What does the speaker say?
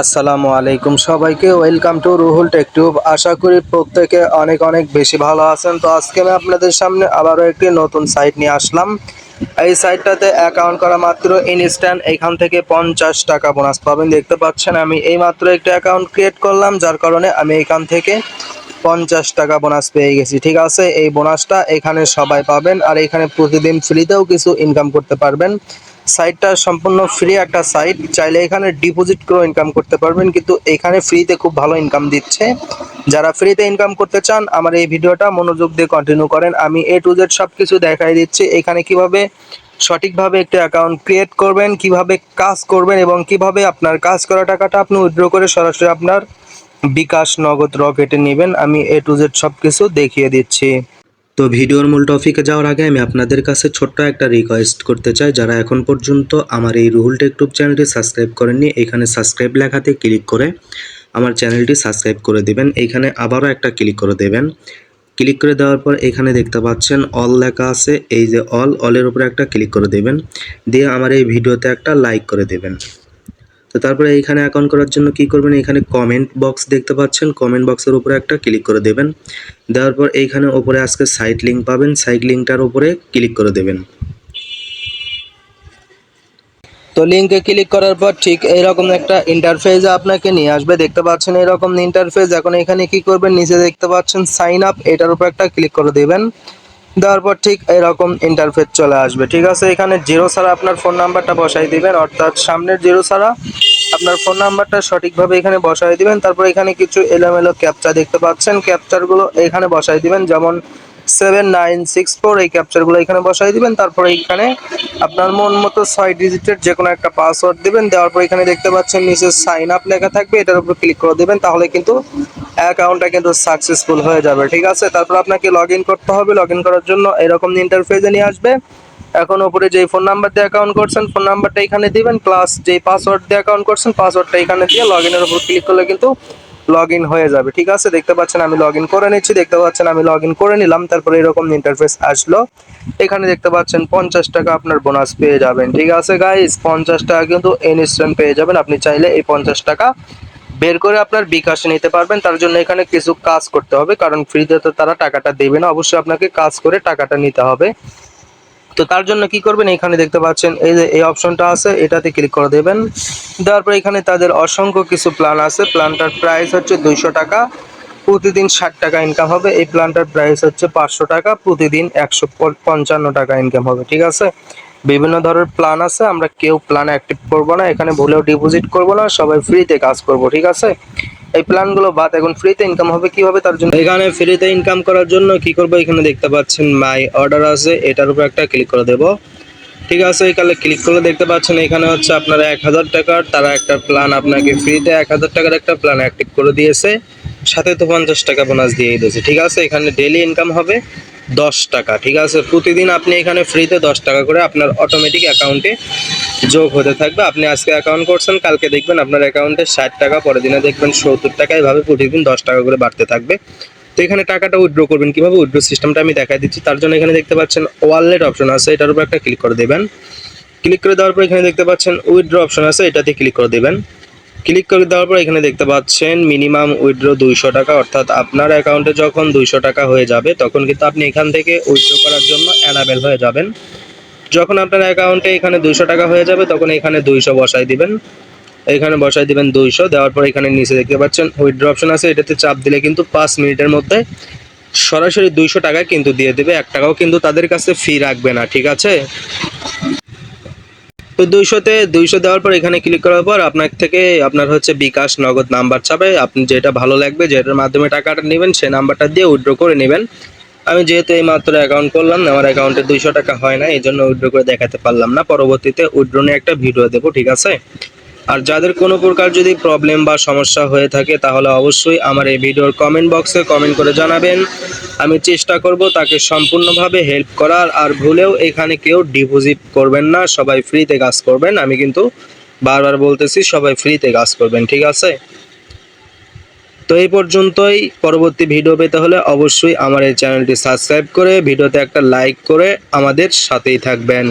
আসসালামু আলাইকুম সবাইকে, ওয়েলকাম টু রুহুল টেকটিউব আশা করি প্রত্যেকে অনেক অনেক বেশি ভালো আছেন। তো আজকে আমি আপনাদের সামনে আবারও একটি নতুন সাইট নিয়ে আসলাম। এই সাইটটাতে অ্যাকাউন্ট করা মাত্র ইনস্ট্যান্ট এখান থেকে পঞ্চাশ টাকা বোনাস পাবেন। দেখতে পাচ্ছেন, আমি এই মাত্র একটা অ্যাকাউন্ট ক্রিয়েট করলাম, যার কারণে আমি এখান থেকে পঞ্চাশ টাকা বোনাস পেয়ে গেছি। ঠিক আছে, এই বোনাসটা এখানে সবাই পাবেন, আর এখানে প্রতিদিন ফ্রিতেও কিছু ইনকাম করতে পারবেন। সাইটটা সম্পূর্ণ ফ্রি একটা সাইট চাইলে এখানে ডিপোজিট করে ইনকাম করতে পারবেন, কিন্তু এখানে ফ্রিতে খুব ভালো ইনকাম দিচ্ছে। যারা ফ্রিতে ইনকাম করতে চান, আমার এই ভিডিওটা মনোযোগ দিয়ে কন্টিনিউ করেন। আমি এ টু জেড সব কিছু দেখাই দিচ্ছি। এখানে কীভাবে সঠিকভাবে একটা অ্যাকাউন্ট ক্রিয়েট করবেন, কীভাবে কাজ করবেন, এবং কীভাবে আপনার কাজ করা টাকাটা আপনি উইথড্র করে সরাসরি আপনার বিকাশ নগদ রকেটে নেবেন। আমি এ টু জেড সব কিছু দেখিয়ে দিচ্ছি। তো ভিডিওর মূল টপিকে যাওয়ার আগে আমি আপনাদের কাছে ছোট্ট একটা রিকোয়েস্ট করতে চাই, যারা এখন পর্যন্ত আমার এই রুহুল টেকটুব চ্যানেলটি সাবস্ক্রাইব করেননি, এখানে সাবস্ক্রাইব লেখাতে ক্লিক করে আমার চ্যানেলটি সাবস্ক্রাইব করে দেবেন। এইখানে আবারও একটা ক্লিক করে দেবেন। ক্লিক করে দেওয়ার পর এখানে দেখতে পাচ্ছেন অল লেখা আছে, এই যে অল অলের উপরে একটা ক্লিক করে দেবেন। দিয়ে আমার এই ভিডিওতে একটা লাইক করে দেবেন। তো তারপরে এইখানে অ্যাকাউন্ট করার জন্য কি করবেন? এখানে কমেন্ট বক্স দেখতে পাচ্ছেন। কমেন্ট বক্সের উপরে একটা ক্লিক করে দেবেন। দেওয়ার পর এইখানে উপরে আজকে সাইট লিঙ্ক পাবেন। সাইট লিঙ্কটার উপরে ক্লিক করে দেবেন। তো লিঙ্কে ক্লিক করার পর ঠিক এইরকম একটা ইন্টারফেস আপনাকে নিয়ে আসবে। দেখতে পাচ্ছেন এরকম ইন্টারফেস এখন এখানে কি করবেন? নিচে দেখতে পাচ্ছেন সাইন আপ এটার উপর একটা ক্লিক করে দেবেন। দেওয়ার পর ঠিক এরকম ইন্টারফেস চলে আসবে, ঠিক আছে? এখানে জিরো ছাড়া আপনার ফোন নাম্বারটা বসাই দিবেন, অর্থাৎ সামনের জিরো ছাড়া আপনার ফোন নাম্বারটা সঠিকভাবে এখানে বসাই দিবেন। তারপর এখানে কিছু এলোমেলো ক্যাপচা দেখতে পাচ্ছেন। ক্যাপচারগুলো এখানে বসাই দিবেন, যেমন সেভেন নাইন সিক্স ফোর এই ক্যাপচারগুলো এখানে বসাই দিবেন, তারপর এইখানে আপনার মন মতো ছয় ডিজিটের যে কোনো একটা পাসওয়ার্ড দিবেন, দেওয়ার পর এখানে দেখতে পাচ্ছেন নিচে সাইন আপ লেখা থাকবে, এটার উপর ক্লিক করে দেবেন, তাহলে কিন্তু অ্যাকাউন্টটা কিন্তু সাকসেসফুল হয়ে যাবে, ঠিক আছে? তারপর আপনাকে লগ করতে হবে লগ করার জন্য এরকম ইন্টারফেসে নিয়ে আসবে। এখন উপরে যেই ফোন নাম্বার দিয়ে অ্যাকাউন্ট করছেন ফোন নাম্বারটা এখানে দিবেন প্লাস যেই পাসওয়ার্ড দিয়ে অ্যাকাউন্ট করছেন পাসওয়ার্ডটা এখানে দিয়ে লগ ইনের উপর ক্লিক করলে কিন্তু লগ ইন হয়ে যাবে, ঠিক আছে? দেখতে পাচ্ছেন আমি লগ ইন করে নিচ্ছি, দেখতে পাচ্ছেন আমি লগ ইন করে নিলাম, তারপরে এরকম ইন্টারফেস আসলো। এখানে দেখতে পাচ্ছেন পঞ্চাশ টাকা আপনার বোনাস পেয়ে যাবেন, ঠিক আছে গাইস পঞ্চাশ টাকা কিন্তু ইনস্ট্যান্ট পেয়ে যাবেন, আপনি চাইলে এই পঞ্চাশ টাকা বের করে আপনার বিকাশে নিতে পারবেন, তার জন্য এখানে কিছু কাজ করতে হবে, কারণ ফ্রিতে তো তারা টাকাটা দেবে না, অবশ্যই আপনাকে কাজ করে টাকাটা নিতে হবে। তো তার জন্য কি করবেন? এখানে দেখতে পাচ্ছেন, এই যে এই অপশনটা আছে, এটাতে ক্লিক করে দেবেন। দেওয়ার পর এখানে তাদের অসংখ্য কিছু প্ল্যান আছে। প্ল্যানটার প্রাইস হচ্ছে দুইশো টাকা। প্রতিদিন ষাট টাকা ইনকাম হবে। এই প্ল্যানটার প্রাইস হচ্ছে পাঁচশো টাকা। প্রতিদিন একশো পঞ্চান্ন টাকা ইনকাম হবে, ঠিক আছে? বিভিন্ন ধরনের প্ল্যান আছে। আমরা কেউ প্ল্যান অ্যাক্টিভ করব না। এখানে ভুলেও ডিপোজিট করব না। সবাই ফ্রিতে কাজ করব, ঠিক আছে? এই প্ল্যানগুলো বাদ, এখন ফ্রিতে ইনকাম হবে কীভাবে তার জন্য? এখানে ফ্রিতে ইনকাম করার জন্য কি করব? এখানে দেখতে পাচ্ছেন মাই অর্ডার আছে, এটার উপর একটা ক্লিক করে দেব। ঠিক আছে, এখানে ক্লিক করে দেখতে পাচ্ছেন, এখানে হচ্ছে আপনারা এক হাজার টাকার, তারা একটা প্ল্যান আপনাকে ফ্রিতে এক হাজার টাকার একটা প্ল্যান অ্যাক্টিভ করে দিয়েছে। সাথে তো পঞ্চাশ টাকা বোনাস দিয়ে দিয়েছে। ঠিক আছে, এখানে ডেলি ইনকাম হবে দশ টাকা। ঠিক আছে, প্রতিদিন আপনি এখানে ফ্রিতে দশ টাকা করে আপনার অটোমেটিক অ্যাকাউন্টে যোগ হতে থাকবে। আপনি আজকে অ্যাকাউন্ট করছেন, কালকে দেখবেন আপনার অ্যাকাউন্টে ষাট টাকা, পরের দিনে দেখবেন সত্তর টাকা, এভাবে প্রতিদিন দশ টাকা করে বাড়তে থাকবে। তো এখানে টাকাটা উইথড্র করবেন। কীভাবে উইড্রো সিস্টেমটা আমি দেখাই দিচ্ছি। তার জন্য এখানে দেখতে পাচ্ছেন ওয়ালেট অপশন আছে, এটার উপর একটা ক্লিক করে দেবেন। ক্লিক করে দেওয়ার পর এখানে দেখতে পাচ্ছেন উইথড্র অপশন আছে, এটাতে ক্লিক করে দেবেন। ক্লিক করে দেওয়ার পর এখানে দেখতে পাচ্ছেন মিনিমাম উইথড্র দুইশো টাকা, অর্থাৎ আপনার অ্যাকাউন্টে যখন দুইশো টাকা হয়ে যাবে, তখন কিন্তু আপনি এখান থেকে উইথড্র করার জন্য অ্যানাবেল হয়ে যাবেন। যখন আপনার অ্যাকাউন্টে এখানে দুইশো টাকা হয়ে যাবে, তখন এখানে দুইশো বসাই দিবেন। এখানে বসাই দিবেন দুইশো, দেওয়ার পর এখানে নিচে দেখতে পাচ্ছেন উইথড্র অপশন আছে, এটাতে চাপ দিলে কিন্তু পাঁচ মিনিটের মধ্যে সরাসরি দুইশো টাকা কিন্তু দিয়ে দেবে, এক টাকাও কিন্তু তাদের কাছে ফি রাখবে না, ঠিক আছে? তো দুইশোতে, দুইশো দেওয়ার পর এখানে ক্লিক করার পর আপনার থেকে আপনার হচ্ছে বিকাশ নগদ নাম্বার ছাপে আপনি যেটা ভালো লাগবে, যেটার মাধ্যমে টাকাটা নেবেন সেই নাম্বারটা দিয়ে উইড্রো করে নেবেন। আমি যেহেতু এই মাত্র অ্যাকাউন্ট করলাম, আমার অ্যাকাউন্টে দুইশো টাকা হয় না এই জন্য উইড্রো করে দেখাতে পারলাম না। পরবর্তীতে উইড্রো নিয়ে একটা ভিডিও দেবো, ঠিক আছে? আর যাদের কোনো প্রকার যদি প্রবলেম বা সমস্যা হয়ে থাকে, তাহলে অবশ্যই আমার এই ভিডিওর কমেন্ট বক্সে কমেন্ট করে জানাবেন। আমি চেষ্টা করব তাকে সম্পূর্ণভাবে হেল্প করার, আর ভুলেও এখানে কেউ ডিপোজিট করবেন না, সবাই ফ্রিতে কাজ করবেন। আমি কিন্তু বারবার বলতেছি, সবাই ফ্রিতে কাজ করবেন, ঠিক আছে? তো এই পর্যন্তই, পরবর্তী ভিডিও পেতে হলে অবশ্যই আমার এই চ্যানেলটি সাবস্ক্রাইব করে ভিডিওতে একটা লাইক করে আমাদের সাথেই থাকবেন।